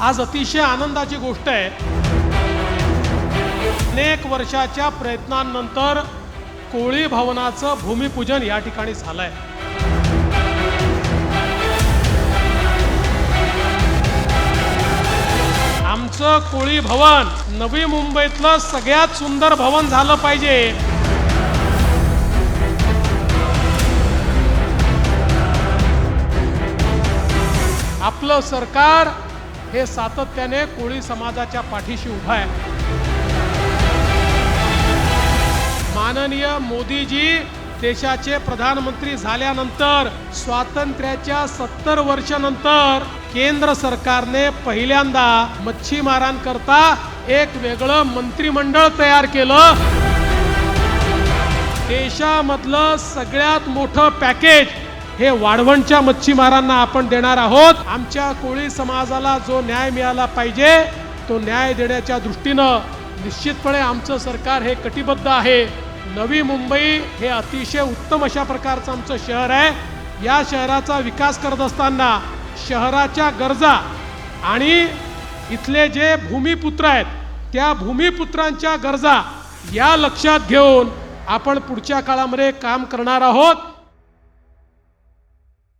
आज अतिशय आनंदाची गोष्ट आहे. अनेक वर्षाच्या प्रयत्नांनंतर कोळी भवनाचं भूमिपूजन या ठिकाणी झालंय. आमचं कोळी भवन नवी मुंबईतलं सगळ्यात सुंदर भवन झालं पाहिजे. आपलं सरकार हे सातत्याने कोळी समाजाच्या पाठीशी उभं आहे. माननीय मोदीजी देशाचे प्रधानमंत्री झाल्यानंतर स्वातंत्र्याच्या सत्तर वर्षानंतर केंद्र सरकारने पहिल्यांदा मच्छीमारांकरता एक वेगळं मंत्रिमंडळ तयार केलं. देशामधलं सगळ्यात मोठं पॅकेज हे वाढवणच्या मच्छीमारांना आपण देणार आहोत. आमच्या कोळी समाजाला जो न्याय मिळाला पाहिजे तो न्याय देण्याच्या दृष्टीनं निश्चितपणे आमचं सरकार हे कटिबद्ध आहे. नवी मुंबई हे अतिशय उत्तम अशा प्रकारचं आमचं शहर आहे. या शहराचा विकास करत असताना शहराच्या गरजा आणि इथले जे भूमिपुत्र आहेत त्या भूमिपुत्रांच्या गरजा या लक्षात घेऊन आपण पुढच्या काळामध्ये काम करणार आहोत.